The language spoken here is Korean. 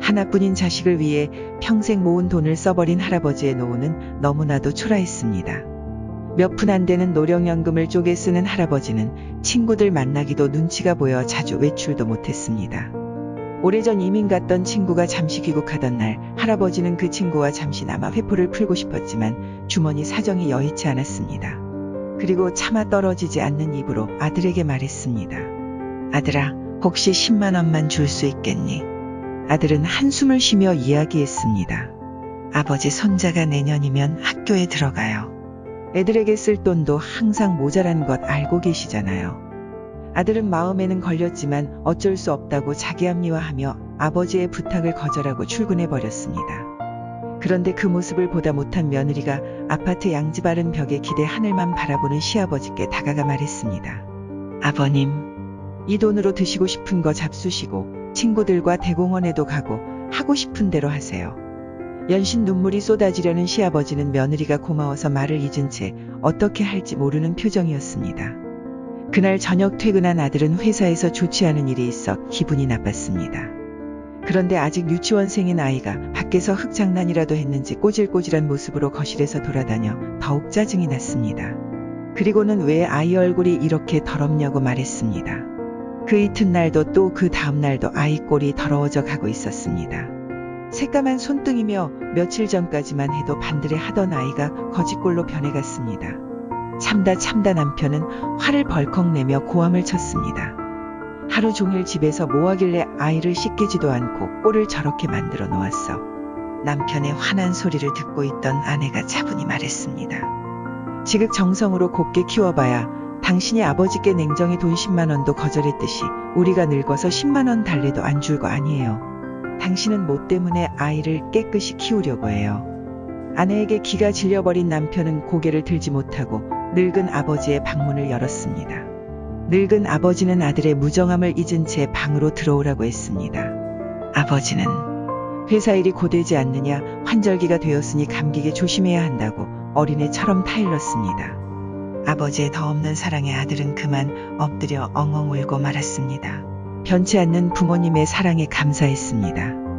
하나뿐인 자식을 위해 평생 모은 돈을 써버린 할아버지의 노후는 너무나도 초라했습니다. 몇 푼 안 되는 노령연금을 쪼개 쓰는 할아버지는 친구들 만나기도 눈치가 보여 자주 외출도 못했습니다. 오래전 이민 갔던 친구가 잠시 귀국하던 날 할아버지는 그 친구와 잠시나마 회포를 풀고 싶었지만 주머니 사정이 여의치 않았습니다. 그리고 차마 떨어지지 않는 입으로 아들에게 말했습니다. 아들아, 혹시 10만 원만 줄 수 있겠니? 아들은 한숨을 쉬며 이야기했습니다. 아버지 손자가 내년이면 학교에 들어가요. 애들에게 쓸 돈도 항상 모자란 것 알고 계시잖아요. 아들은 마음에는 걸렸지만 어쩔 수 없다고 자기 합리화하며 아버지의 부탁을 거절하고 출근해 버렸습니다. 그런데 그 모습을 보다 못한 며느리가 아파트 양지 바른 벽에 기대 하늘만 바라보는 시아버지께 다가가 말했습니다. 아버님, 이 돈으로 드시고 싶은 거 잡수시고 친구들과 대공원에도 가고 하고 싶은 대로 하세요. 연신 눈물이 쏟아지려는 시아버지는 며느리가 고마워서 말을 잊은 채 어떻게 할지 모르는 표정이었습니다. 그날 저녁 퇴근한 아들은 회사에서 좋지 않은 일이 있어 기분이 나빴습니다. 그런데 아직 유치원생인 아이가 밖에서 흙장난이라도 했는지 꼬질꼬질한 모습으로 거실에서 돌아다녀 더욱 짜증이 났습니다. 그리고는 왜 아이 얼굴이 이렇게 더럽냐고 말했습니다. 그 이튿날도 또 그 다음날도 아이 꼴이 더러워져 가고 있었습니다. 새까만 손등이며 며칠 전까지만 해도 반들에 하던 아이가 거짓골로 변해갔습니다. 참다 참다 남편은 화를 벌컥 내며 고함을 쳤습니다. 하루 종일 집에서 뭐 하길래 아이를 씻기지도 않고 꼴을 저렇게 만들어 놓았어. 남편의 화난 소리를 듣고 있던 아내가 차분히 말했습니다. 지극 정성으로 곱게 키워봐야 당신이 아버지께 냉정히 돈 10만 원도 거절했듯이 우리가 늙어서 10만 원 달래도 안 줄 거 아니에요. 당신은 뭐 때문에 아이를 깨끗이 키우려고 해요. 아내에게 기가 질려버린 남편은 고개를 들지 못하고 늙은 아버지의 방문을 열었습니다. 늙은 아버지는 아들의 무정함을 잊은 채 방으로 들어오라고 했습니다. 아버지는 회사 일이 고되지 않느냐 환절기가 되었으니 감기게 조심해야 한다고 어린애처럼 타일렀습니다. 아버지의 더 없는 사랑에 아들은 그만 엎드려 엉엉 울고 말았습니다. 변치 않는 부모님의 사랑에 감사했습니다.